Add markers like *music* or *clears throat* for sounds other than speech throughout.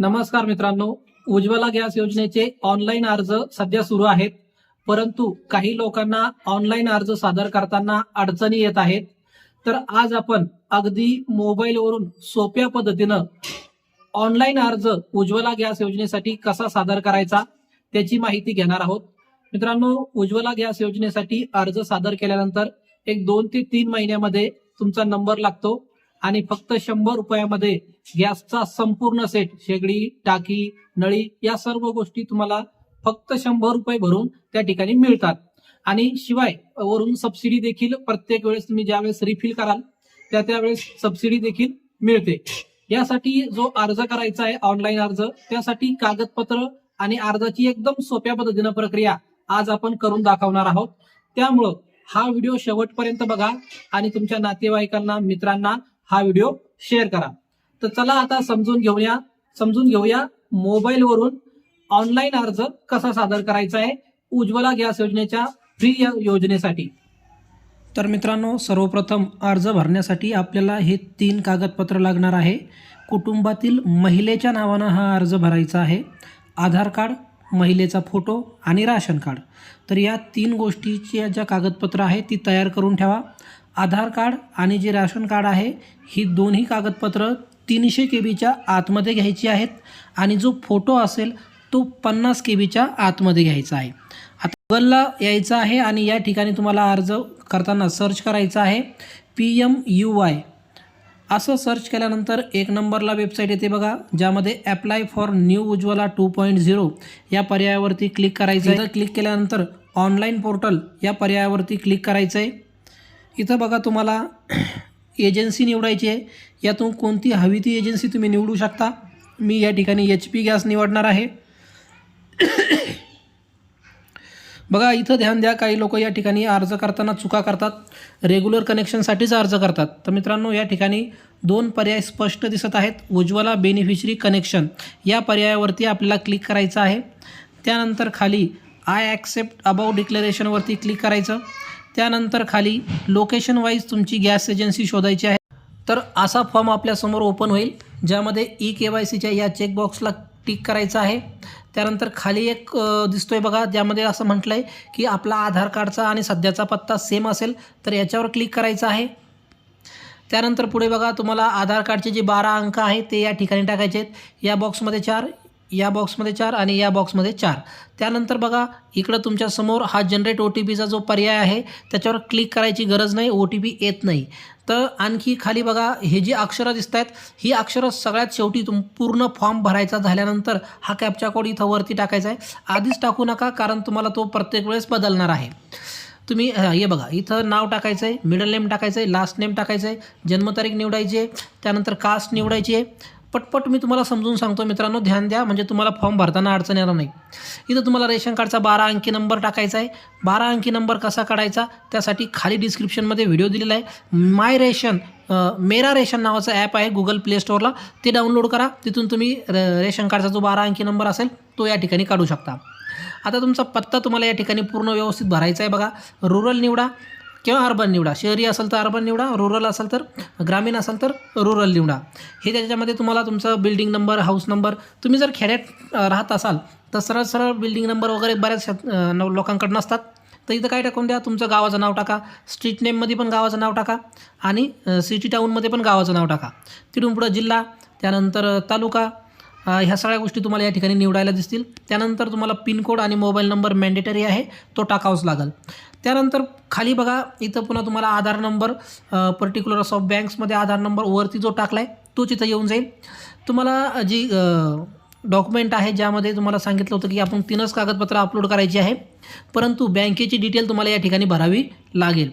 नमस्कार मित्रांनो उज्ज्वला गॅस योजनेचे ऑनलाईन अर्ज सध्या सुरू आहेत. परंतु काही लोकांना ऑनलाईन अर्ज सादर करताना अडचणी येत आहेत. तर आज आपण अगदी मोबाईलवरून सोप्या पद्धतीनं ऑनलाईन अर्ज उज्ज्वला गॅस योजनेसाठी कसा सादर करायचा त्याची माहिती घेणार आहोत. मित्रांनो उज्ज्वला गॅस योजनेसाठी अर्ज सादर केल्यानंतर एक दोन ते तीन महिन्यामध्ये तुमचा नंबर लागतो. आणि फक्त शंभर रुपयामध्ये गॅसचा संपूर्ण सेट शेगडी टाकी नळी या सर्व गोष्टी तुम्हाला फक्त शंभर रुपये भरून त्या ठिकाणी मिळतात. आणि शिवाय वरून सबसिडी देखील प्रत्येक वेळेस तुम्ही ज्यावेळेस रिफिल कराल त्या त्यावेळेस सबसिडी देखील मिळते. यासाठी जो अर्ज करायचा आहे ऑनलाईन अर्ज त्यासाठी कागदपत्र आणि अर्जाची एकदम सोप्या पद्धतीनं प्रक्रिया आज आपण करून दाखवणार आहोत. त्यामुळं हा व्हिडिओ शेवटपर्यंत बघा आणि तुमच्या नातेवाईकांना मित्रांना हा व्हिडिओ शेअर करा. तर चला आता समजून घेऊया समजून घेऊया मोबाईलवरून ऑनलाईन अर्ज कसा सादर करायचा आहे उज्ज्वला गॅस योजनेच्या फ्री या योजनेसाठी. तर मित्रांनो सर्वप्रथम अर्ज भरण्यासाठी आपल्याला हे तीन कागदपत्र लागणार आहे. कुटुंबातील महिलेच्या नावानं हा अर्ज भरायचा आहे. आधार कार्ड महिलेचा फोटो आणि राशन कार्ड. तर या तीन गोष्टीची ज्या कागदपत्र आहेत ती तयार करून ठेवा. आधार कार्ड आणि जे राशन कार्ड आहे ही दोन्ही कागदपत्र तीनशे के बीच्या आतमध्ये घ्यायची आहेत आणि जो फोटो असेल तो पन्नास के बीच्या आतमध्ये घ्यायचा आहे. आता गुगलला यायचं आहे आणि या ठिकाणी तुम्हाला अर्ज करताना सर्च करायचा आहे. पी एम यू वाय असं सर्च केल्यानंतर एक नंबरला वेबसाईट येते बघा ज्यामध्ये apply for new Ujjwala two point zero या पर्यायावरती क्लिक करायचं आहे. क्लिक केल्यानंतर ऑनलाईन पोर्टल या पर्यायावरती क्लिक करायचं आहे. इथं बघा तुम्हाला *clears throat* एजन्सी निवडायची आहे. यातून कोणती हवी ती एजन्सी तुम्ही निवडू शकता. मी या ठिकाणी एच पी गॅस निवडणार आहे. *clears throat* बघा इथं ध्यान द्या काही लोक या ठिकाणी अर्ज करताना चुका करतात. रेग्युलर कनेक्शनसाठीच अर्ज करतात. तर मित्रांनो या ठिकाणी दोन पर्याय स्पष्ट दिसत आहेत. उज्ज्वला बेनिफिशरी कनेक्शन या पर्यायावरती आपल्याला क्लिक करायचं आहे. त्यानंतर खाली आय ॲक्सेप्ट अबाउ डिक्लेरेशनवरती क्लिक करायचं. त्यानंतर खाली लोकेशन वाईज तुमची गॅस एजन्सी शोधायची आहे. तर असा फॉर्म आपल्यासमोर ओपन होईल ज्यामध्ये ई के वाय सीच्या या चेकबॉक्सला टिक करायचं आहे. त्यानंतर खाली एक दिसतो आहे बघा ज्यामध्ये असं म्हटलं आहे की आपला आधार कार्डचा आणि सध्याचा पत्ता सेम असेल तर याच्यावर क्लिक करायचं आहे. त्यानंतर पुढे बघा तुम्हाला आधार कार्डचे जे बारा अंक आहेत ते या ठिकाणी टाकायचे आहेत. या बॉक्समध्ये चार या बॉक्समध्ये चार आणि या बॉक्समध्ये चार. त्यानंतर बघा इकडं तुमच्यासमोर हा जनरेट ओ टी पीचा जो पर्याय आहे त्याच्यावर क्लिक करायची गरज नाही ओ टी पी येत नाही. तर आणखी खाली बघा हे जी अक्षरं दिसत आहेत ही अक्षरं सगळ्यात शेवटी तुम पूर्ण फॉर्म भरायचा झाल्यानंतर हा कॅपचा कोड इथं वरती टाकायचा आहे. आधीच टाकू नका कारण तुम्हाला तो प्रत्येक वेळेस बदलणार आहे. तुम्ही हे बघा इथं नाव टाकायचं आहे मिडल नेम टाकायचं आहे लास्ट नेम टाकायचं आहे जन्मतारीख निवडायची आहे त्यानंतर कास्ट निवडायची आहे पटपट मी तुम्हाला समजून सांगतो मित्रांनो ध्यान द्या म्हणजे तुम्हाला फॉर्म भरताना अडचण येणार नाही. इथं तुम्हाला रेशन कार्डचा बारा अंकी नंबर टाकायचा आहे. बारा अंकी नंबर कसा काढायचा? त्यासाठी खाली डिस्क्रिप्शनमध्ये व्हिडिओ दिलेला आहे. माय रेशन मेरा रेशन नावाचं ॲप आहे गुगल प्ले स्टोअरला ते डाउनलोड करा. तिथून तुम्ही र- रेशन कार्डचा जो बारा अंकी नंबर असेल तो या ठिकाणी काढू शकता. आता तुमचा पत्ता तुम्हाला या ठिकाणी पूर्ण व्यवस्थित भरायचा आहे बघा. रुरल निवडा. किंवा अर्बन निवडा. शहरी असेल तर अर्बन निवडा रुरल असेल तर ग्रामीण असेल तर रुरल निवडा. हे त्याच्यामध्ये तुम्हाला तुमचं बिल्डिंग नंबर हाऊस नंबर तुम्ही जर खेड्यात राहत असाल तर सरळ सरळ बिल्डिंग नंबर वगैरे बऱ्याच लोकांकडे नसतात तर इथं काय टाकून द्या तुमचं गावाचं नाव टाका. स्ट्रीट नेममध्ये पण गावाचं नाव टाका. आणि सिटी टाऊनमध्ये पण गावाचं नाव टाका. तिथून पुढं जिल्हा त्यानंतर तालुका ह्या सगळ्या गोष्टी तुम्हाला या ठिकाणी निवडायला दिसतील. त्यानंतर तुम्हाला पिनकोड आणि मोबाईल नंबर मॅन्डेटरी आहे. तो टाकावाच लागेल. त्यानंतर खाली बघा इथं पुन्हा तुम्हाला आधार नंबर पर्टिक्युलर ऑफ बँक्समध्ये आधार नंबर वरती जो टाकला आहे तोच इथं येऊन जाईल. तुम्हाला जी डॉक्युमेंट आहे ज्यामध्ये तुम्हाला सांगितलं होतं की आपण तीनच कागदपत्र अपलोड करायची आहे परंतु बँकेची डिटेल तुम्हाला या ठिकाणी भरावी लागेल.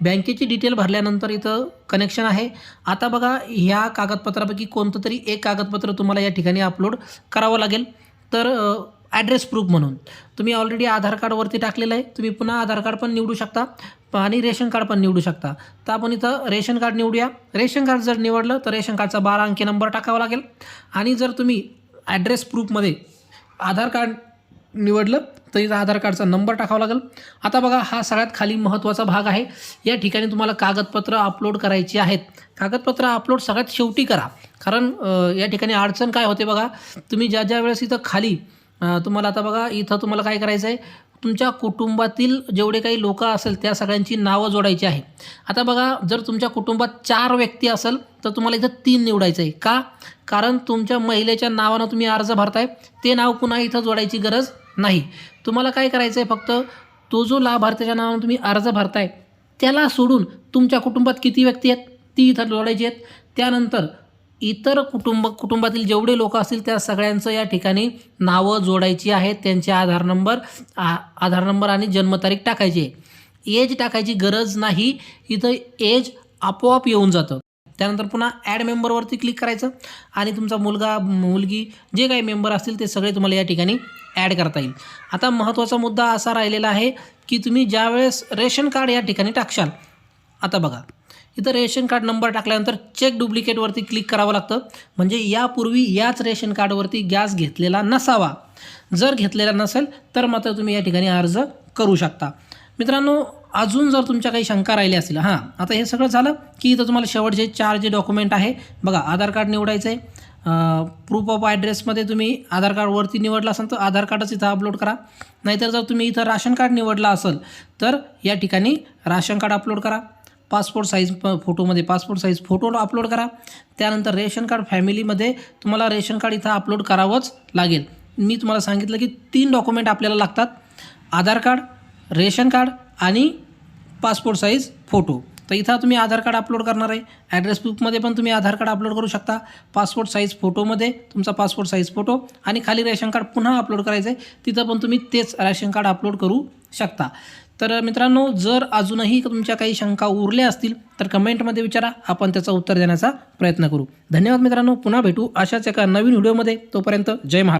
बँकेची डिटेल भरल्यानंतर इथं कनेक्शन आहे. आता बघा ह्या कागदपत्रापैकी कोणतं तरी एक कागदपत्र तुम्हाला या ठिकाणी अपलोड करावं लागेल. तर ॲड्रेस प्रूफ म्हणून. तुम्ही ऑलरेडी आधार कार्डवरती टाकलेलं आहे. तुम्ही पुन्हा आधार कार्ड पण निवडू शकता. आणि रेशन कार्ड पण निवडू शकता. तर आपण इथं रेशन कार्ड निवडूया. रेशन कार्ड जर निवडलं तर रेशन कार्डचा बारा अंकी नंबर टाकावा लागेल. आणि जर तुम्ही ॲड्रेस प्रूफमध्ये आधार कार्ड निवडलं तर इथं आधार कार्डचा नंबर टाकावा लागेल. आता बघा हा सगळ्यात खाली महत्त्वाचा भाग आहे. या ठिकाणी तुम्हाला कागदपत्र अपलोड करायची आहेत. कागदपत्र अपलोड सगळ्यात शेवटी करा. कारण या ठिकाणी अडचण काय होते बघा. तुम्ही ज्या ज्या वेळेस इथं खाली तुम्हाला आता बघा इथं तुम्हाला काय करायचं आहे तुमच्या कुटुंबातील जेवढे काही लोक असेल त्या सगळ्यांची नावं जोडायची आहे. आता बघा जर तुमच्या कुटुंबात चार व्यक्ती असेल तर तुम्हाला इथं तीन निवडायचं आहे का? कारण तुमच्या महिलेच्या नावानं तुम्ही अर्ज भरताय ते नाव पुन्हा इथं जोडायची गरज नाही. तुम्हाला काय करायचं आहे फक्त तो जो लाभार्थ्याच्या नावानं तुम्ही अर्ज भरताय त्याला सोडून तुमच्या कुटुंबात किती व्यक्ती आहेत ती इथं जोडायची आहेत. त्यानंतर इतर कुटुंब कुटुंबातील जेवढे लोक असतील त्या सगळ्यांचं या ठिकाणी नावं जोडायची आहेत. त्यांचे आधार नंबर आ आधार नंबर आणि जन्मतारीख टाकायची एज टाकायची गरज नाही. इथं एज आपोआप येऊन जातं. त्यानंतर पुन्हा ॲड मेंबरवरती क्लिक करायचं आणि तुमचा मुलगा मुलगी जे काही मेंबर असतील ते सगळे तुम्हाला या ठिकाणी ॲड करता येईल. आता महत्त्वाचा मुद्दा असा राहिलेला आहे की तुम्ही ज्यावेळेस रेशन कार्ड या ठिकाणी टाकशाल आता बघा. इथं रेशन कार्ड नंबर टाकल्यानंतर चेक डुप्लिकेटवरती क्लिक करावं लागतं. म्हणजे यापूर्वी याच रेशन कार्डवरती गॅस घेतलेला नसावा. जर घेतलेला नसेल तर मात्र तुम्ही या ठिकाणी अर्ज करू शकता. मित्रांनो अजून जर तुमच्या काही शंका राहिल्या असतील हां आता हे सगळं झालं की इथं तुम्हाला शेवटचे चार जे डॉक्युमेंट आहे बघा आधार कार्ड निवडायचं आहे प्रूफ ऑफ ॲड्रेसमध्ये तुम्ही आधार कार्डवरती निवडला असाल तर आधार कार्डच इथं अपलोड करा. नाहीतर जर तुम्ही इथं राशन कार्ड निवडला असेल तर या ठिकाणी राशन कार्ड अपलोड करा. पासपोर्ट साईज फोटोमध्ये पासपोर्ट साईज फोटो अपलोड करा. त्यानंतर रेशन कार्ड फॅमिलीमध्ये तुम्हाला रेशन कार्ड इथं अपलोड करावंच लागेल. मी तुम्हाला सांगितलं की तीन डॉक्युमेंट आपल्याला लागतात. आधार कार्ड रेशन कार्ड आणि पासपोर्ट साईज फोटो तर इथं तुम्ही आधार कार्ड अपलोड करणार आहे. ॲड्रेस प्रूफमध्ये पण तुम्ही आधार कार्ड अपलोड करू शकता. पासपोर्ट साईज फोटोमध्ये तुमचा पासपोर्ट साईज फोटो आणि खाली रेशन कार्ड पुन्हा अपलोड करायचं आहे तिथं पण तुम्ही तेच रेशन कार्ड अपलोड करू शकता. तर मित्रांनो जर अजूनही तुमच्या काही शंका उरल्या असतील तर कमेंटमध्ये विचारा. आपण त्याचं उत्तर देण्याचा प्रयत्न करू. धन्यवाद मित्रांनो. पुन्हा भेटू अशाच एका नवीन व्हिडिओमध्ये. तोपर्यंत जय महाराज.